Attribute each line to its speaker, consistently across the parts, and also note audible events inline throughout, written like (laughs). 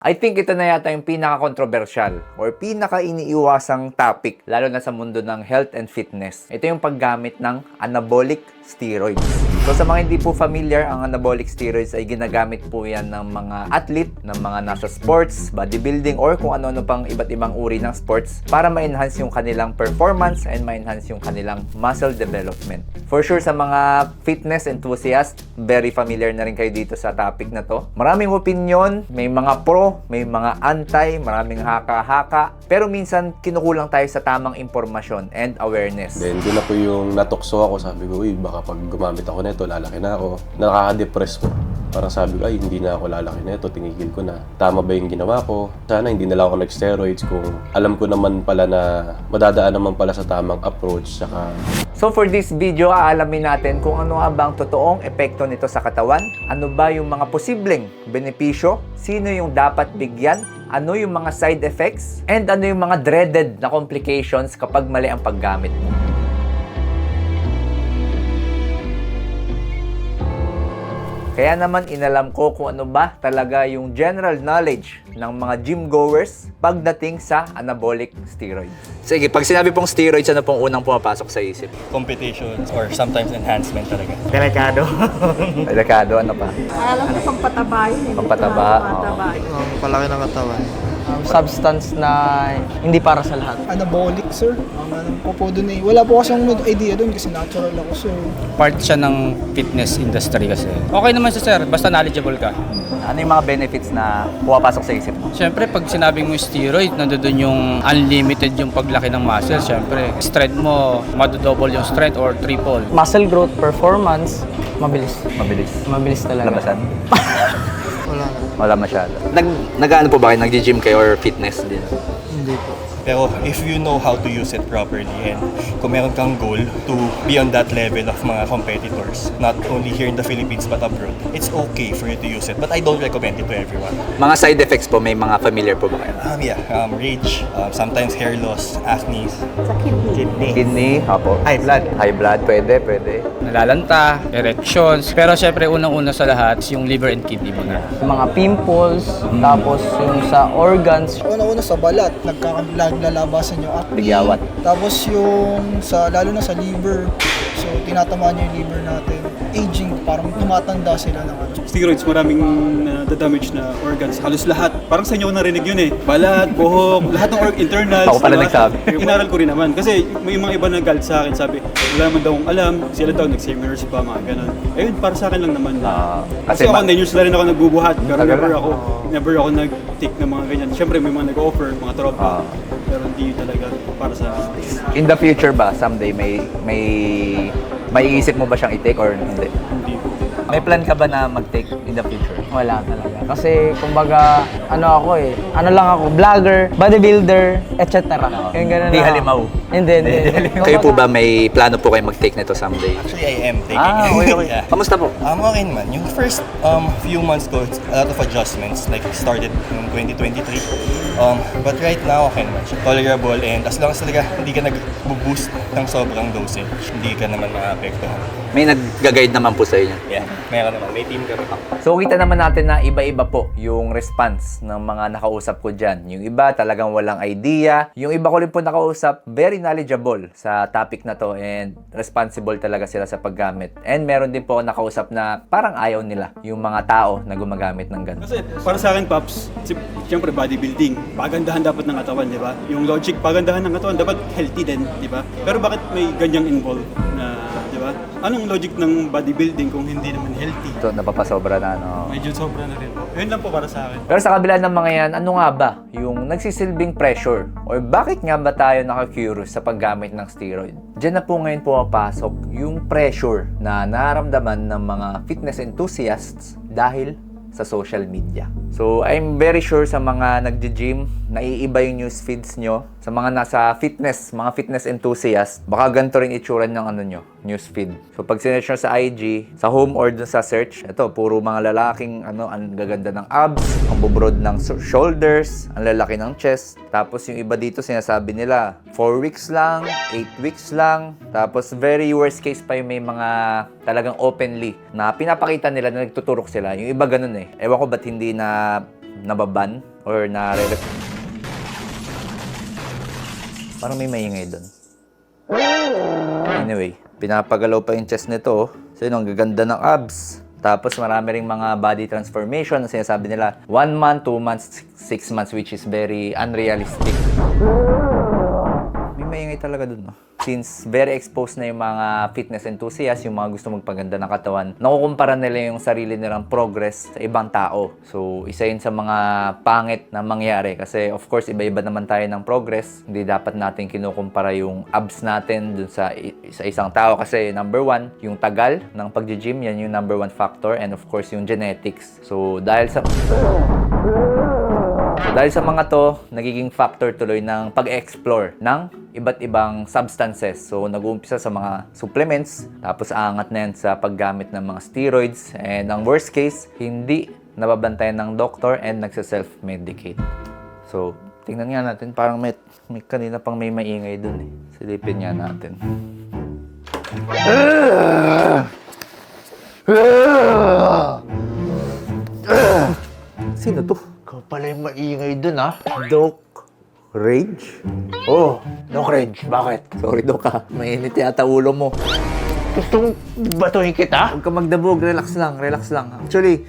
Speaker 1: I think ito na yata yung pinaka-controversial or pinaka-iniiwasang topic lalo na sa mundo ng health and fitness. Ito yung paggamit ng anabolic steroids. So sa mga hindi po familiar, ang anabolic steroids ay ginagamit po yan ng mga athlete, ng mga nasa sports, bodybuilding, or kung ano-ano pang iba't ibang uri ng sports para ma-enhance yung kanilang performance and ma-enhance yung kanilang muscle development. For sure sa mga fitness enthusiast, very familiar na rin kayo dito sa topic na to. Maraming opinion, may mga pro, may mga anti, maraming haka-haka, pero minsan kinukulang tayo sa tamang impormasyon and awareness.
Speaker 2: Then, doon na po yung natukso ako. Sabi ko, uy, baka pag gumamit ako nito, lalaki na ako. Nakaka-depress po. Parang sabi ko, ay, hindi na ako lalaki nito, tinigil ko na. Tama ba yung ginawa ko? Sana hindi na lang ako nag-steroids kung alam ko naman pala na madadaan naman pala sa tamang approach. Saka,
Speaker 1: So for this video, aalamin natin kung ano nga ba ang totoong epekto nito sa katawan, ano ba yung mga posibleng benepisyo, sino yung dapat bigyan, ano yung mga side effects, and ano yung mga dreaded na complications kapag mali ang paggamit mo. Kaya naman inalam ko kung ano ba talaga yung general knowledge ng mga gym goers pagdating sa anabolic steroids. Sige, pag sinabi pong steroids, ano pong unang pumapasok sa isip?
Speaker 3: competitions or sometimes enhancement talaga.
Speaker 1: Delikado. (laughs) Delikado, ano pa?
Speaker 4: Alam ko pampataba yun. eh.
Speaker 1: Pampataba,
Speaker 4: Pampataba.
Speaker 5: Ang palaki ng katawan.
Speaker 6: Um, substance na hindi para sa lahat.
Speaker 5: Anabolic, sir. Ang ano ko po dun eh. Wala po kasi akong idea dun kasi natural ako, sir.
Speaker 7: part siya ng fitness industry kasi. Okay naman siya sir, basta knowledgeable ka.
Speaker 1: Ano yung mga benefits na pumapasok sa isip mo?
Speaker 7: Siyempre, pag sinabing mo steroid, nandoon yung unlimited yung paglaki ng muscle. Siyempre, strength mo, madodouble yung strength or triple.
Speaker 6: Muscle growth performance, mabilis.
Speaker 1: Mabilis.
Speaker 6: Mabilis talaga.
Speaker 1: Labasan? (laughs)
Speaker 5: Wala
Speaker 1: masyado. Nag, nag-ano po ba kayo? Nag-gym kayo or fitness din?
Speaker 5: Hindi po.
Speaker 3: Pero if you know how to use it properly and kung meron kang goal to be on that level of mga competitors, not only here in the Philippines but abroad, it's okay for you to use it. But I don't recommend it to everyone.
Speaker 1: Mga side effects po, may mga familiar po ba kayo?
Speaker 3: Um, yeah, um, rage, um, sometimes hair loss, acne,
Speaker 4: Sa kidney.
Speaker 3: kidney.
Speaker 1: Kidney, hapo. High blood. High blood, pwede, pwede.
Speaker 7: Nalalanta, erections. Pero siyempre, unang-una sa lahat, yung liver and kidney mo na.
Speaker 6: Mga pimples, tapos yung sa organs,
Speaker 5: Una-una sa balat, nagkakalabasan yung acne.
Speaker 1: Tigyawat.
Speaker 5: Tapos yung sa, lalo na sa liver. So, tinatamaan niya yung liver natin. Aging, parang tumatanda sila ng ano.
Speaker 8: steroids, maraming na damage na organs. Halos lahat. Parang sa inyo ko narinig yun eh. Balat, buhok, lahat ng org internals.
Speaker 1: Ako pala
Speaker 8: diba?
Speaker 1: nagsabi.
Speaker 8: Inaral ko rin naman. Kasi may mga iba na galit sa akin. Sabi, wala man daw akong alam. Sila daw nag-seminars pa, mga ganun. Ayun, para sa akin lang naman.
Speaker 1: Ah,
Speaker 8: kasi,
Speaker 1: kasi
Speaker 8: ako,
Speaker 1: ma-
Speaker 8: 9 years na rin ako nagbubuhat. Pero never ako, never ako nag-take ng mga ganyan. Siyempre, may mga nag-offer, mga tropa.
Speaker 1: Ah.
Speaker 8: Pero hindi talaga para sa.
Speaker 1: In the future ba, someday, may, may, may iisip mo ba siyang i-take or hindi?
Speaker 8: Hindi.
Speaker 1: May plan ka ba na mag-take in the future?
Speaker 6: wala talaga. Kasi, kumbaga, ano ako eh, ano lang ako, vlogger, bodybuilder, etc. Yung ganun
Speaker 1: Hindi
Speaker 6: lang ako.
Speaker 1: halimaw.
Speaker 6: Hindi, hindi.
Speaker 1: Kayo po ba may plano po kayo mag-take nito someday?
Speaker 3: Actually, I am taking
Speaker 1: Ah,
Speaker 3: it.
Speaker 1: okay, okay. (laughs)
Speaker 3: yeah.
Speaker 1: Kamusta po?
Speaker 3: Um, okay naman. Yung first um, few months ko, it's a lot of adjustments. Like, started in 2023. Um, but right now, okay naman siya. Tolerable and as long as talaga hindi ka nag-boost ng sobrang dosage, hindi ka naman maapektuhan.
Speaker 1: May nag-guide naman po sa inyo.
Speaker 3: Yeah, meron naman. May team kami.
Speaker 1: So kita naman natin na iba-iba po yung response ng mga nakausap ko dyan. Yung iba talagang walang idea. Yung iba ko rin po nakausap, very knowledgeable sa topic na to and responsible talaga sila sa paggamit. And meron din po ako nakausap na parang ayaw nila yung mga tao na gumagamit ng ganun.
Speaker 8: Kasi para sa akin, Paps, si, siyempre bodybuilding, pagandahan dapat ng katawan, di ba? Yung logic, pagandahan ng katawan, dapat healthy din, di ba? Pero bakit may ganyang involved na? Anong logic ng bodybuilding kung hindi naman healthy?
Speaker 1: So napapasobra na, no?
Speaker 8: Medyo sobra na rin po. Yun lang po para sa akin.
Speaker 1: Pero sa kabila ng mga yan, ano nga ba yung nagsisilbing pressure? Or bakit nga ba tayo nakakurious sa paggamit ng steroid? Diyan na po ngayon pumapasok yung pressure na nararamdaman ng mga fitness enthusiasts dahil sa social media. So, I'm very sure sa mga nagji-gym, naiiba yung news feeds nyo. Sa mga nasa fitness, mga fitness enthusiast, baka ganito rin itsura ng ano nyo, news feed. So, pag sinearch nyo sa IG, sa home or dun sa search, ito, puro mga lalaking, ano, ang gaganda ng abs, ang bubrod ng shoulders, ang lalaki ng chest. Tapos yung iba dito, sinasabi nila, 4 weeks lang, 8 weeks lang. Tapos very worst case pa yung may mga talagang openly na pinapakita nila na nagtuturok sila. Yung iba ganun eh. Ewan ko ba't hindi na nababan or na Parang may maingay doon. Anyway, pinapagalaw pa yung chest nito. So yun, ang gaganda ng abs. Tapos marami ring mga body transformation na sinasabi nila 1 month, 2 months, 6 months which is very unrealistic. May maingay talaga dun, no? Since very exposed na yung mga fitness enthusiasts, yung mga gusto magpaganda ng katawan, nakukumpara nila yung sarili nilang progress sa ibang tao. So, isa yun sa mga pangit na mangyari. Kasi, of course, iba-iba naman tayo ng progress. Hindi dapat natin kinukumpara yung abs natin dun sa, sa isang tao. Kasi, number one, yung tagal ng pag-gym, yan yung number one factor. And of course, yung genetics. So, dahil sa... Dahil sa mga to, nagiging factor tuloy ng pag-explore ng iba't ibang substances. So, nag-uumpisa sa mga supplements, tapos aangat na yan sa paggamit ng mga steroids, and ang worst case, hindi nababantayan ng doctor and nagsa-self-medicate. So, tingnan nga natin, parang may, may kanina pang may maingay dun eh. Silipin nga natin. Sino to? Pala yung maingay dun, ha? Doc Rage? Oh, Doc Rage, bakit? Sorry, Doc, ha? Mainit yata ulo mo. Gusto mong batuhin kita? Huwag ka magdabog, relax lang, relax lang. Actually,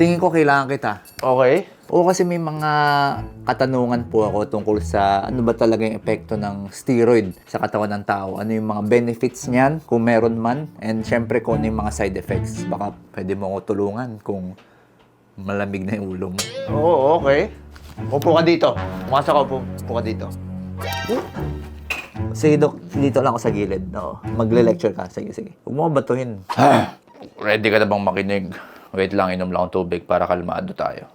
Speaker 1: tingin ko kailangan kita. Okay? Oo, kasi may mga katanungan po ako tungkol sa ano ba talaga yung epekto ng steroid sa katawan ng tao. Ano yung mga benefits niyan, kung meron man. And syempre, kung ano yung mga side effects. Baka pwede mo ako tulungan kung malamig na yung ulo mo. Oo, okay. Upo ka dito. Pumasok ka, upo, upo ka dito. Sige, Dok. Dito lang ako sa gilid. Oo. Magle-lecture ka. Sige, sige. Huwag mo batuhin. (sighs) Ready ka na bang makinig? Wait lang, inom lang akong tubig para kalmado tayo.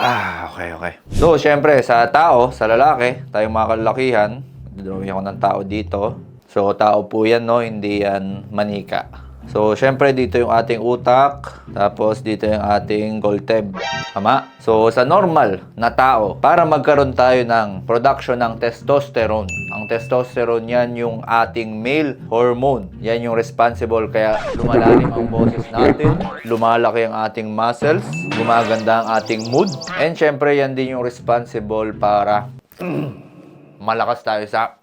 Speaker 1: Ah, okay, okay. So, syempre, sa tao, sa lalaki, tayong mga kalalakihan, drawing ako ng tao dito. So, tao po yan, no? Hindi yan manika. So, syempre, dito yung ating utak, tapos dito yung ating golteb. Tama? So, sa normal na tao, para magkaroon tayo ng production ng testosterone. Ang testosterone yan yung ating male hormone. Yan yung responsible kaya lumalalim ang boses natin, lumalaki ang ating muscles, gumaganda ang ating mood, and syempre yan din yung responsible para malakas tayo sa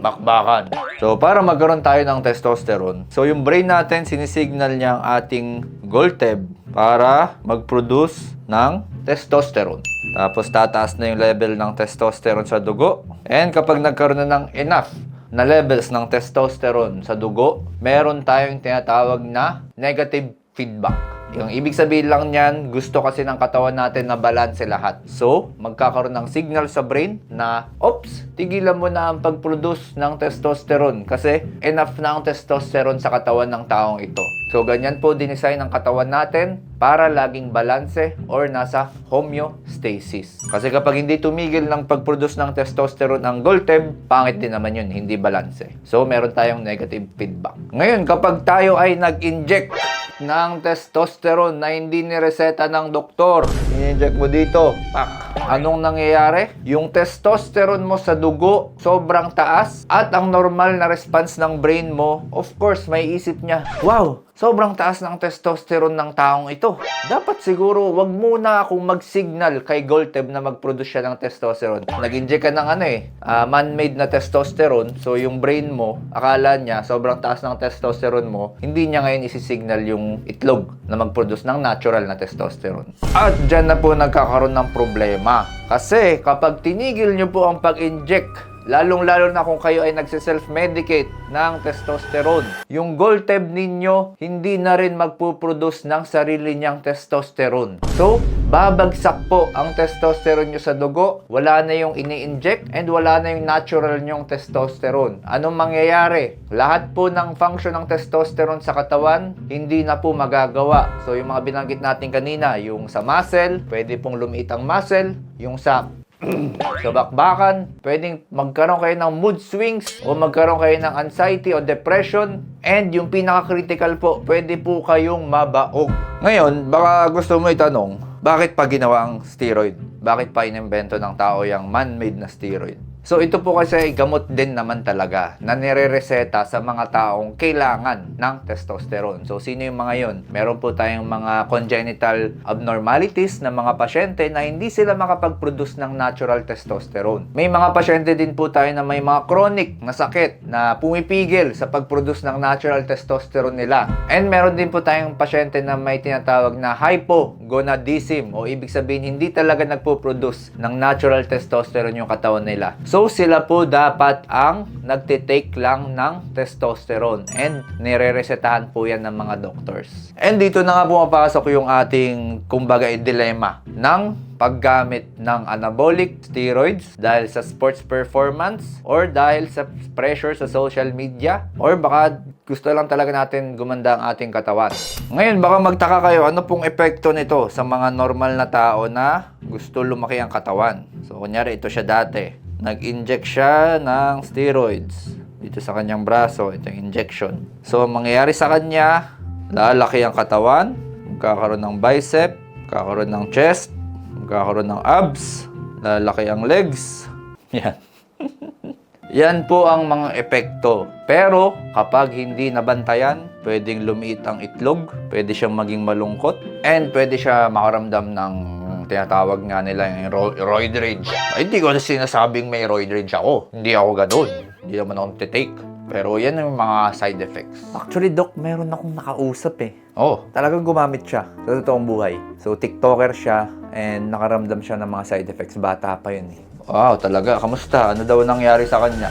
Speaker 1: bakbakan. So, para magkaroon tayo ng testosterone, so yung brain natin, sinisignal niya ang ating Golteb para mag-produce ng testosterone. Tapos, tataas na yung level ng testosterone sa dugo. And kapag nagkaroon na ng enough na levels ng testosterone sa dugo, meron tayong tinatawag na negative feedback. Yung ibig sabihin lang niyan, gusto kasi ng katawan natin na balanse lahat. So, magkakaroon ng signal sa brain na, Ops, tigilan mo na ang pag-produce ng testosterone kasi enough na ang testosterone sa katawan ng taong ito. So, ganyan po dinesign ang katawan natin para laging balanse or nasa homeostasis. Kasi kapag hindi tumigil ng pag-produce ng testosterone ang Golteb, pangit din naman yun, hindi balanse. So, meron tayong negative feedback. Ngayon, kapag tayo ay nag-inject ng testosterone na hindi nireseta ng doktor. I-inject mo dito. Pak. Anong nangyayari? Yung testosterone mo sa dugo sobrang taas at ang normal na response ng brain mo, of course, may isip niya, wow, sobrang taas ng testosterone ng taong ito. Dapat siguro wag muna akong mag-signal kay Golteb na mag-produce siya ng testosterone. Nag-inject ka ng ano eh, ah, man-made na testosterone. So yung brain mo, akala niya sobrang taas ng testosterone mo, hindi niya ngayon isi-signal yung itlog na mag-produce ng natural na testosterone. At dyan na po nagkakaroon ng problema. Kasi kapag tinigil niyo po ang pag-inject Lalong-lalo na kung kayo ay nagsiself-medicate ng testosterone. Yung Golteb ninyo, hindi na rin magpuproduce ng sarili niyang testosterone. So, babagsak po ang testosterone nyo sa dugo, wala na yung ini-inject, and wala na yung natural nyong testosterone. Anong mangyayari? Lahat po ng function ng testosterone sa katawan, hindi na po magagawa. So, yung mga binanggit natin kanina, yung sa muscle, pwede pong lumiit ang muscle, yung sa (clears throat) sa bakbakan, pwedeng magkaroon kayo ng mood swings o magkaroon kayo ng anxiety o depression. And yung pinaka-critical po, pwede po kayong mabaog. Ngayon, baka gusto mo itanong, bakit pa ginawa ang steroid? Bakit pa inimbento ng tao yung man-made na steroid? So ito po kasi ay gamot din naman talaga na nire-reseta sa mga taong kailangan ng testosterone. So sino yung mga yon? Meron po tayong mga congenital abnormalities na mga pasyente na hindi sila makapag-produce ng natural testosterone. May mga pasyente din po tayo na may mga chronic na sakit na pumipigil sa pag-produce ng natural testosterone nila. And meron din po tayong pasyente na may tinatawag na hypogonadism o ibig sabihin hindi talaga nagpo-produce ng natural testosterone yung katawan nila. So sila po dapat ang nagtitake lang ng testosterone and nire-resetahan po yan ng mga doctors. And dito na nga pumapasok yung ating kumbaga dilema ng paggamit ng anabolic steroids dahil sa sports performance or dahil sa pressure sa social media or baka gusto lang talaga natin gumanda ang ating katawan. Ngayon, baka magtaka kayo, ano pong epekto nito sa mga normal na tao na gusto lumaki ang katawan? So, kunyari, ito siya dati. Nag-inject siya ng steroids dito sa kanyang braso, ito yung injection. So, ang mangyayari sa kanya, lalaki ang katawan, magkakaroon ng bicep, magkakaroon ng chest, magkakaroon ng abs, lalaki ang legs. (laughs) Yan. (laughs) Yan po ang mga epekto. Pero kapag hindi nabantayan, pwedeng lumiit ang itlog, pwede siyang maging malungkot, and pwede siya makaramdam ng tinatawag nga nila yung ro- roid rage. Ay, hindi ko na sinasabing may roid rage ako. Hindi ako ganun. Hindi naman ako take. Pero yan yung mga side effects. Actually, Doc, meron akong nakausap eh. Oh, talagang gumamit siya sa totoong buhay. So, TikToker siya and nakaramdam siya ng mga side effects. Bata pa yun eh. Wow, talaga. Kamusta? Ano daw nangyari sa kanya?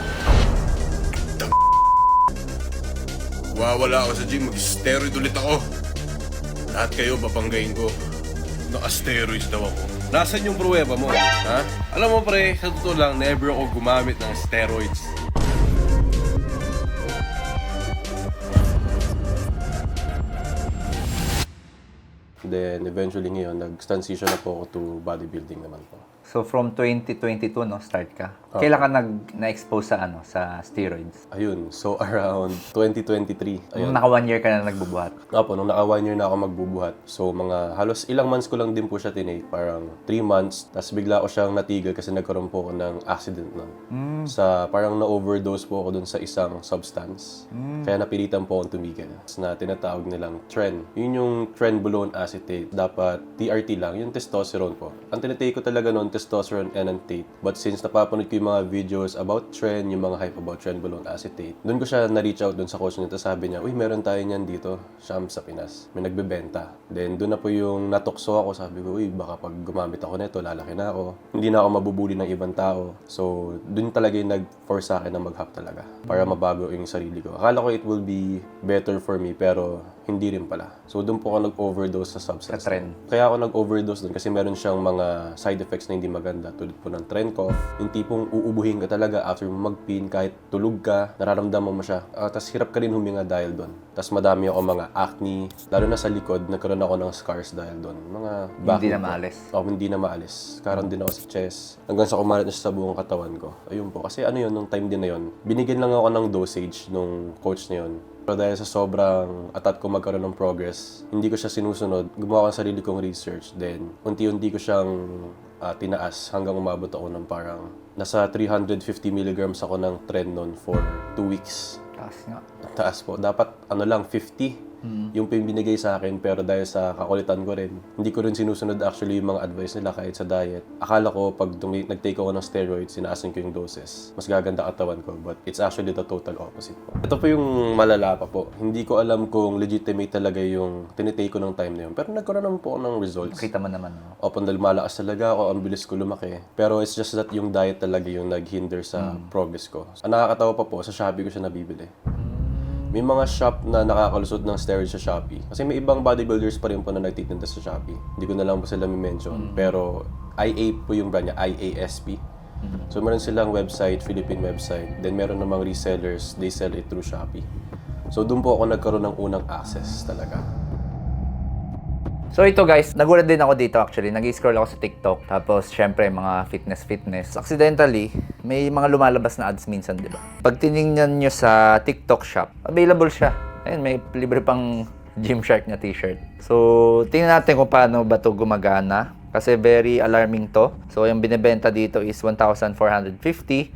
Speaker 9: Wawala ako sa gym, mag-steroid ulit ako. Lahat kayo, papanggain ko. Naka-steroids daw ako. Nasaan yung pruweba mo? Ha? Alam mo pre, sa totoo lang, never ako gumamit ng steroids.
Speaker 2: Then eventually ngayon, nag-transition na po ako to bodybuilding naman po.
Speaker 1: So, from 2022, no, start ka. Kailan ka nag, na-expose sa, ano, sa steroids?
Speaker 2: Ayun, so (laughs) around 2023. Ayun.
Speaker 1: Nung naka one year ka na nagbubuhat.
Speaker 2: Apo, nung naka one year na ako magbubuhat. So, mga halos ilang months ko lang din po siya tinake. Parang 3 months. Tapos bigla ko siyang natigil kasi nagkaroon po ako ng accident nun. Sa, parang na-overdose po ako dun sa isang substance. Kaya napilitan po akong tumigil. Na tinatawag nilang tren. Yun yung trenbolone acetate. Dapat TRT lang. Yung testosterone po. Ang tinatake ko talaga nun, testosterone enantate. But since napapanood ko yung mga videos about tren, yung mga hype about trenbolone acetate, doon ko siya na-reach out dun sa coach nito. Sabi niya, uy, meron tayo niyan dito, Sham sa Pinas. May nagbebenta. Then doon na po yung natukso ako. Sabi ko, uy, baka pag gumamit ako nito, lalaki na ako. Hindi na ako mabubuli ng ibang tao. So, doon talaga yung nag-force sa akin na mag-hop talaga. Para mabago yung sarili ko. Akala ko it will be better for me, pero hindi rin pala. So, doon po ako nag-overdose sa substance.
Speaker 1: Sa tren.
Speaker 2: Kaya ako nag-overdose doon kasi meron siyang mga side effects na hindi maganda tulad po ng trend cough, yung tipong uubuhin ka talaga after mo mag-pin, kahit tulog ka, nararamdaman mo siya. Uh, Tapos hirap ka rin huminga dahil doon. Tapos madami ako mga acne, lalo na sa likod, nagkaroon ako ng scars dahil doon. Mga back
Speaker 1: Hindi na maalis.
Speaker 2: Oh, hindi na maalis. Karon din ako sa chest. Hanggang sa kumalat na siya sa buong katawan ko. Ayun po. Kasi ano yun, nung time din na yun, binigyan lang ako ng dosage nung coach na yun. Pero dahil sa sobrang atat ko magkaroon ng progress, hindi ko siya sinusunod. Gumawa ko ng sarili kong research. Then, unti-unti ko siyang ah, tinaas hanggang umabot ako ng parang nasa 350 milligrams ako ng trend noon for 2 weeks.
Speaker 1: Taas nga.
Speaker 2: Taas po. Dapat ano lang, 50. Yung po yung binigay sa akin, pero dahil sa kakulitan ko rin, hindi ko rin sinusunod actually yung mga advice nila kahit sa diet. Akala ko pag tumi- nag-take ako ng steroids, sinaasin ko yung doses. Mas gaganda katawan ko, but it's actually the total opposite po. Ito po yung malala pa po. Hindi ko alam kung legitimate talaga yung tinitake ko ng time na yun. Pero nagkaroon naman po ako ng results.
Speaker 1: Nakita mo naman, no?
Speaker 2: Opo, dahil malakas talaga ako, ang bilis ko lumaki. Pero it's just that yung diet talaga yung nag-hinder sa progress ko. Ang nakakatawa pa po, sa Shopee ko siya nabibili. May mga shop na nakakalusot ng steroids sa Shopee. Kasi may ibang bodybuilders pa rin po na nagtitinda sa Shopee. Hindi ko na lang po sila mention Pero IA po yung brand niya, IASP. So meron silang website, Philippine website. Then meron namang resellers, they sell it through Shopee. So doon po ako nagkaroon ng unang access talaga.
Speaker 1: So ito guys, nagulat din ako dito actually. Nag-scroll ako sa TikTok. Tapos syempre mga fitness-fitness. Accidentally, may mga lumalabas na ads minsan, di ba? Pag tinignan nyo sa TikTok shop, available siya. Ayun, may libre pang Gymshark na t-shirt. So, tingnan natin kung paano ba to gumagana. Kasi very alarming to. So, yung binebenta dito is 1,450.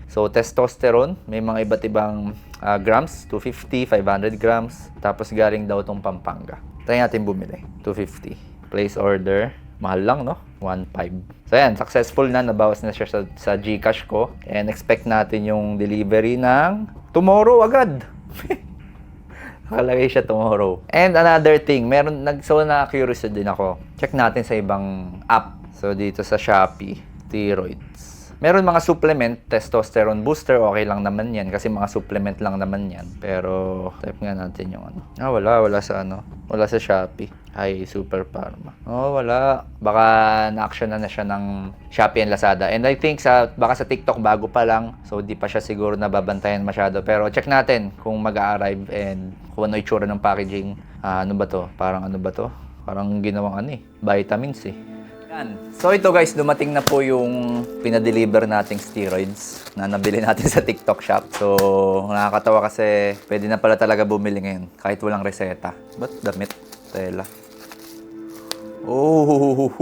Speaker 1: So, testosterone, may mga iba't ibang ah, grams, 250, 500 grams. Tapos galing daw tong Pampanga. Try natin bumili, 250. Place order, mahal lang no? 1.5. So, ayan, successful na, nabawas na siya sa, sa Gcash ko. And expect natin yung delivery ng tomorrow agad. (laughs) Nakalagay siya tomorrow. And another thing, meron, nag, so na curious din ako. Check natin sa ibang app. So dito sa Shopee, steroids. Meron mga supplement, testosterone booster, okay lang naman yan kasi mga supplement lang naman yan. Pero type nga natin yung ano. Ah, wala, wala sa ano. Wala sa Shopee. Ay, Super Pharma. Oh, wala. Baka na-action na na siya ng Shopee and Lazada. And I think sa baka sa TikTok bago pa lang. So di pa siya siguro nababantayan masyado. Pero check natin kung mag-arrive and kung ano itsura ng packaging. Ah, ano ba to? Parang ano ba to? Parang ginawang ano eh. Vitamins eh. So ito guys, dumating na po yung pinadeliver nating steroids na nabili natin sa TikTok shop. So nakakatawa kasi pwede na pala talaga bumili ngayon kahit walang reseta. Ba't damit? Tela. Oh!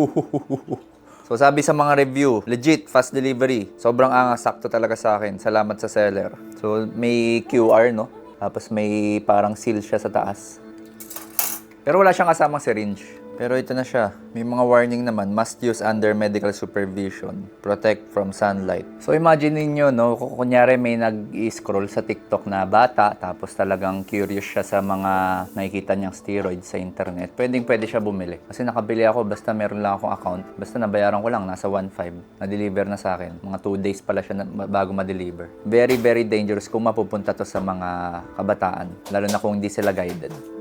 Speaker 1: So sabi sa mga review, legit, fast delivery. Sobrang angas, sakto talaga sa akin. Salamat sa seller. So may QR, no? Tapos may parang seal siya sa taas. Pero wala siyang kasamang syringe. Pero ito na siya. May mga warning naman. Must use under medical supervision. Protect from sunlight. So imagine niyo no, kung kunyari may nag-scroll sa TikTok na bata, tapos talagang curious siya sa mga nakikita niyang steroids sa internet. Pwedeng pwede siya bumili. Kasi nakabili ako basta meron lang akong account. Basta nabayaran ko lang, nasa 1.5. Na-deliver na sa akin. Mga 2 days pala siya na, bago ma-deliver. Very, very dangerous kung mapupunta to sa mga kabataan. Lalo na kung hindi sila guided.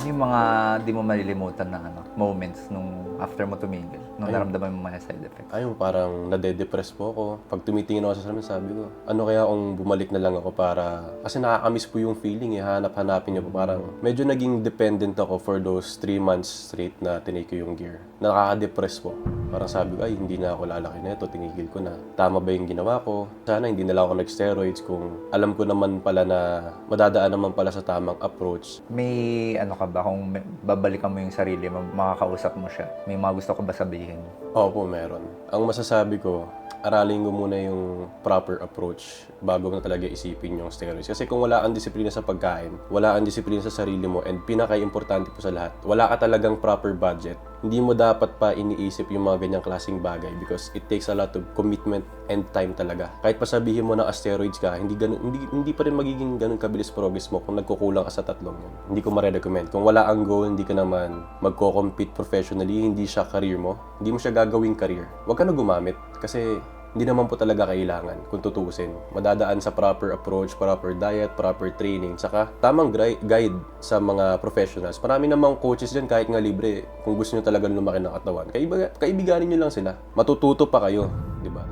Speaker 1: Ano yung mga di mo malilimutan na ano, moments nung after mo tumigil? Nung naramdaman mo mga side effects?
Speaker 2: Ayun, parang nade-depress po ako. Pag tumitingin ako sa salamin, sabi ko, ano kaya kung bumalik na lang ako para... Kasi nakakamiss po yung feeling eh, hanap-hanapin niyo po. Parang medyo naging dependent ako for those 3 months straight na tinake ko yung gear. Nakaka-depress po. Parang sabi ko, ay, hindi na ako lalaki na ito, tinigil ko na. Tama ba yung ginawa ko? Sana hindi na lang ako nag-steroids kung alam ko naman pala na madadaan naman pala sa tamang approach.
Speaker 1: May ano ka ba kung may- babalikan mo yung sarili mo, makakausap mo siya? May mga gusto ko ba sabihin?
Speaker 2: Opo, meron. Ang masasabi ko, aralin ko muna yung proper approach bago mo talaga isipin yung steroids. Kasi kung wala kang disiplina sa pagkain, wala kang disiplina sa sarili mo, and pinaka-importante po sa lahat, wala ka talagang proper budget, hindi mo dapat pa iniisip yung mga ganyang klaseng bagay because it takes a lot of commitment and time talaga. Kahit pa sabihin mo na steroids ka, hindi, ganun, hindi, hindi pa rin magiging ganun kabilis progress mo kung nagkukulang ka sa tatlong yun. Hindi ko ma-recommend. Kung wala ang goal, hindi ka naman magko-compete professionally, hindi siya career mo, hindi mo siya gagawing career. Huwag ka na gumamit kasi hindi naman po talaga kailangan kung tutusin. Madadaan sa proper approach, proper diet, proper training, saka tamang guide sa mga professionals. Marami namang coaches dyan kahit nga libre. Kung gusto nyo talaga lumaki ng katawan, kaibiga, kaibiganin nyo lang sila. Matututo pa kayo, di ba?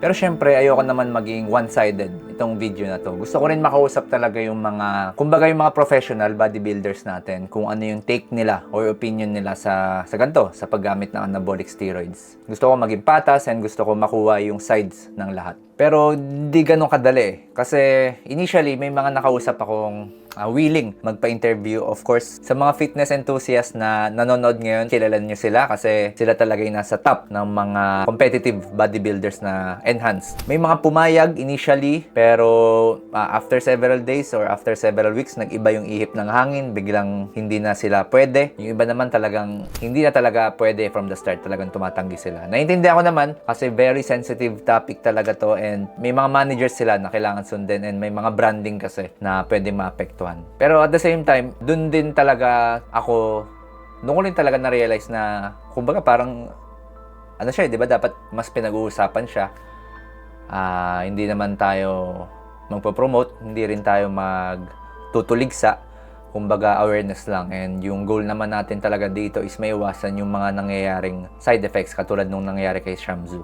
Speaker 1: Pero syempre, ayoko naman maging one-sided itong video na to. Gusto ko rin makausap talaga yung mga, kumbaga yung mga professional bodybuilders natin, kung ano yung take nila or opinion nila sa, sa ganito, sa paggamit ng anabolic steroids. Gusto ko maging patas and gusto ko makuha yung sides ng lahat. Pero di ganun kadali. Kasi initially, may mga nakausap akong ah, willing magpa-interview. Of course, sa mga fitness enthusiasts na nanonood ngayon, kilala niyo sila kasi sila talaga yung nasa top ng mga competitive bodybuilders na enhanced. May mga pumayag initially, pero ah, after several days or after several weeks, nag-iba yung ihip ng hangin, biglang hindi na sila pwede. Yung iba naman talagang hindi na talaga pwede from the start, talagang tumatanggi sila. Naintindihan ko naman kasi very sensitive topic talaga to and may mga managers sila na kailangan sundin and may mga branding kasi na pwede maapektuhan. Pero at the same time, dun din talaga ako, doon ko rin talaga na-realize na, kumbaga parang, ano siya, eh, di ba dapat mas pinag-uusapan siya. Ah, hindi naman tayo magpo-promote, hindi rin tayo magtutuligsa. Kumbaga awareness lang and yung goal naman natin talaga dito is may iwasan yung mga nangyayaring side effects katulad nung nangyayari kay Shamzu.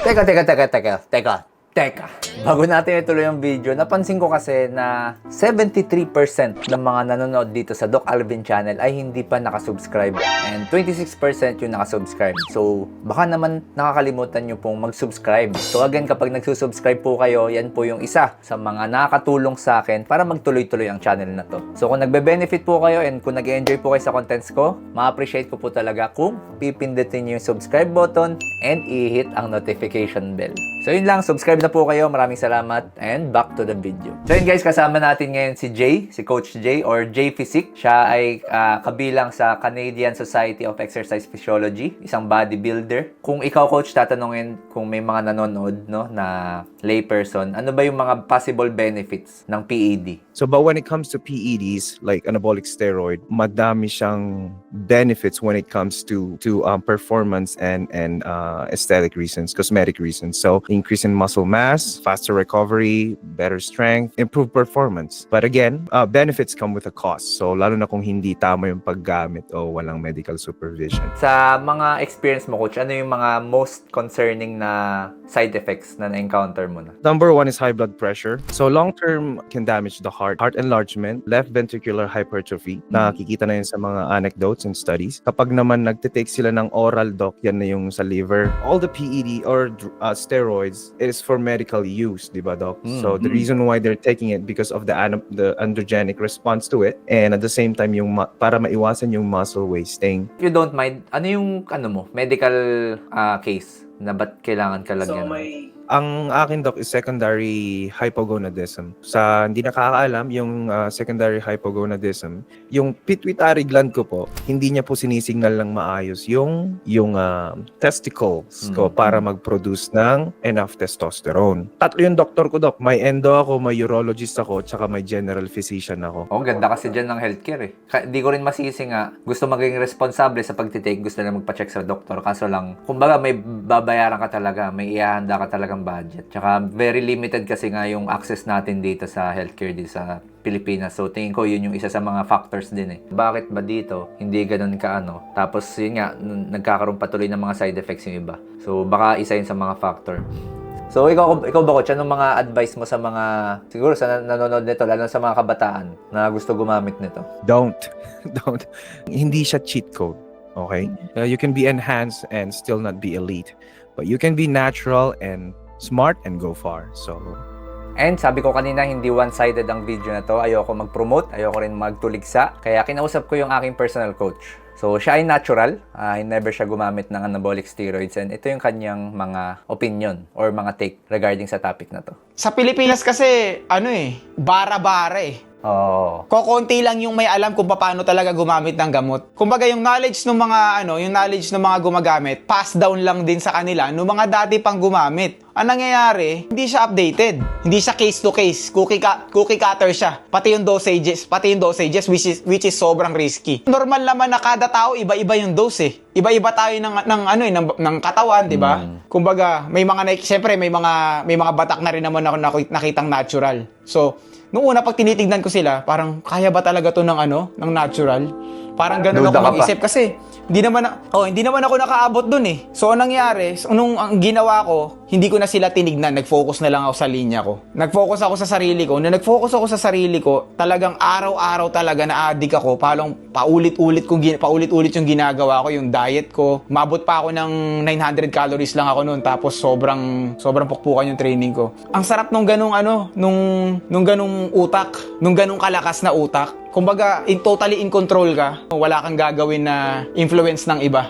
Speaker 1: Teka, teka, teka, teka, teka. Teka, bago natin ituloy yung video, napansin ko kasi na 73% ng mga nanonood dito sa Doc Alvin channel ay hindi pa nakasubscribe and 26% yung nakasubscribe. So, baka naman nakakalimutan nyo pong mag-subscribe. So again, kapag nagsusubscribe po kayo, yan po yung isa sa mga nakakatulong sa akin para magtuloy-tuloy ang channel na to. So kung nagbe-benefit po kayo and kung nag-enjoy po kayo sa contents ko, ma-appreciate ko po talaga kung pipindutin nyo yung subscribe button and i-hit ang notification bell. So yun lang, subscribe na po kayo. Maraming salamat and back to the video. So yun guys, kasama natin ngayon si Jay, si Coach Jay or Jay Physique. Siya ay ah, kabilang sa Canadian Society of Exercise Physiology, isang bodybuilder. Kung ikaw coach tatanungin kung may mga nanonood no na layperson, ano ba yung mga possible benefits ng PED?
Speaker 10: So, but when it comes to PEDs, like anabolic steroid, madami siyang benefits when it comes to to um, performance and and uh, aesthetic reasons, cosmetic reasons. So, increase in muscle mass, faster recovery, better strength, improved performance. But again, uh, benefits come with a cost. So, lalo na kung hindi tama yung paggamit o walang medical supervision.
Speaker 1: Sa mga experience mo coach, ano yung mga most concerning na side effects na na-encounter mo na?
Speaker 10: Number one is high blood pressure. So long term can damage the heart, heart enlargement, left ventricular hypertrophy. Nakikita na yun sa mga anecdotes and studies. Kapag naman nagtitake sila ng oral doc, yan na yung sa liver. All the PED or uh, steroids, it is for medical use, di ba doc? So the reason why they're taking it because of the ano- the androgenic response to it and at the same time yung ma- para maiwasan yung muscle wasting.
Speaker 1: If you don't mind, ano yung ano mo, medical ah, case na ba't kailangan ka lagyan?
Speaker 10: Ang akin doc is secondary hypogonadism. Sa hindi nakakaalam, yung uh, secondary hypogonadism, yung pituitary gland ko po, hindi niya po sinisignal ng maayos yung yung uh, testicles ko
Speaker 1: Mm.
Speaker 10: para mag-produce ng enough testosterone. Tatlo yung doktor ko doc, may endo ako, may urologist ako, tsaka may general physician ako.
Speaker 1: Oh, ganda kasi dyan ng healthcare eh. Ka- Di ko rin masisi nga, gusto maging responsable sa pagtitake, gusto na magpa-check sa doktor. Kaso lang, kumbaga may babayaran ka talaga, may ihahanda ka talagang budget. Tsaka very limited kasi nga yung access natin dito sa healthcare dito sa Pilipinas. So tingin ko yun yung isa sa mga factors din eh. Bakit ba dito hindi ganun ka ano? Tapos yun nga, nagkakaroon patuloy ng mga side effects yung iba. So baka isa yun sa mga factor. So ikaw ikaw ba coach, anong mga advice mo sa mga siguro sa nan- nanonood nito lalo sa mga kabataan na gusto gumamit nito?
Speaker 10: Don't. (laughs) Don't. Hindi siya cheat code. Okay? Uh, you can be enhanced and still not be elite. But you can be natural and smart and go far. So,
Speaker 1: And sabi ko kanina, hindi one-sided ang video na to. Ayoko mag-promote, ayoko rin magtuligsa. Kaya kinausap ko yung aking personal coach. So, siya ay natural. Ah, never siya gumamit ng anabolic steroids. And ito yung kanyang mga opinion or mga take regarding sa topic na to.
Speaker 6: Sa Pilipinas kasi, ano eh, bara-bara eh.
Speaker 1: Oh.
Speaker 6: Kokonti lang yung may alam kung paano talaga gumamit ng gamot. Kumbaga yung knowledge ng mga ano, yung knowledge ng mga gumagamit, pass down lang din sa kanila ng mga dati pang gumamit. Ang nangyayari, hindi siya updated. Hindi siya case to case. Cookie, ka- cookie cutter siya. Pati yung dosages, pati yung dosages which is, which is sobrang risky. Normal naman na kada tao iba-iba yung dose eh. Iba-iba tayo ng, ng ano eh, ng, ng katawan, di ba? Kumbaga, may mga, na- syempre may mga, may mga batak na rin naman ako nakitang natural. So, Nung una pag tinitignan ko sila, parang kaya ba talaga to ng ano, ng natural? Parang ganun
Speaker 1: Duda
Speaker 6: ako
Speaker 1: pa.
Speaker 6: mag-isip kasi hindi naman na- oh, hindi naman ako nakaabot dun eh. So anong nangyari, so, nung ang ginawa ko, hindi ko na sila tinignan, nag-focus na lang ako sa linya ko. Nag-focus ako sa sarili ko. Nung nag-focus ako sa sarili ko, talagang araw-araw talaga na-addict ako. Parang paulit-ulit kong gin- paulit-ulit yung ginagawa ko, yung diet ko. Mabot pa ako ng 900 calories lang ako noon tapos sobrang sobrang pukpukan yung training ko. Ang sarap nung ganung ano, nung nung ganung utak, nung ganung kalakas na utak. Kumbaga, in totally in control ka. Wala kang gagawin na influence ng iba.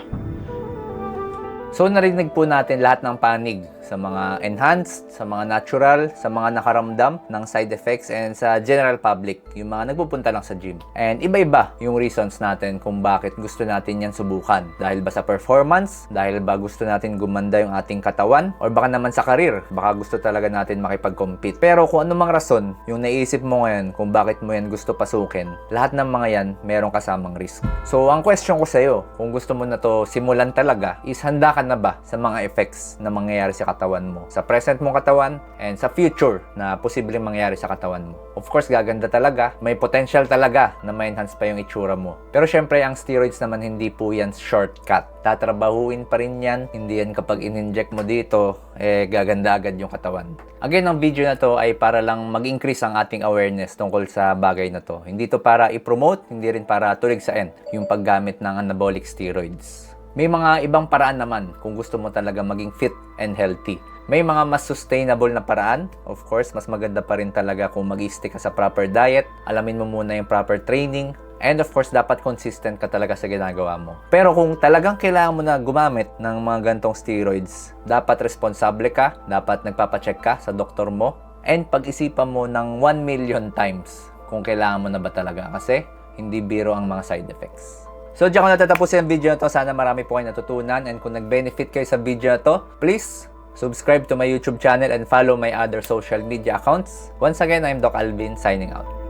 Speaker 1: So narinig po natin lahat ng panig sa mga enhanced, sa mga natural, sa mga nakaramdam ng side effects and sa general public, yung mga nagpupunta lang sa gym. And iba-iba yung reasons natin kung bakit gusto natin yan subukan. Dahil ba sa performance, dahil ba gusto natin gumanda yung ating katawan, or baka naman sa karir, baka gusto talaga natin makipag-compete. Pero kung anumang rason, yung naisip mo ngayon kung bakit mo yan gusto pasukin, lahat ng mga yan merong kasamang risk. So ang question ko sa'yo, kung gusto mo na to simulan talaga, is handa ka na ba sa mga effects na mangyayari sa katawan katawan mo. Sa present mong katawan and sa future na posibleng mangyari sa katawan mo. Of course, gaganda talaga. May potential talaga na ma-enhance pa yung itsura mo. Pero syempre, ang steroids naman hindi po yan shortcut. Tatrabahuin pa rin yan. Hindi yan kapag in-inject mo dito, eh gaganda agad yung katawan. Again, ang video na to ay para lang mag-increase ang ating awareness tungkol sa bagay na to. Hindi to para i-promote, hindi rin para tuligsain yung paggamit ng anabolic steroids. May mga ibang paraan naman kung gusto mo talaga maging fit and healthy. May mga mas sustainable na paraan. Of course, mas maganda pa rin talaga kung mag stick ka sa proper diet. Alamin mo muna yung proper training. And of course, dapat consistent ka talaga sa ginagawa mo. Pero kung talagang kailangan mo na gumamit ng mga gantong steroids, dapat responsable ka, dapat nagpapacheck ka sa doktor mo, and pag-isipan mo ng 1 million times kung kailangan mo na ba talaga. Kasi hindi biro ang mga side effects. So, diyan ko natatapusin ang video na to. Sana marami po kayo natutunan. And kung nag-benefit kayo sa video na to, please subscribe to my YouTube channel and follow my other social media accounts. Once again, I'm Doc Alvin signing out.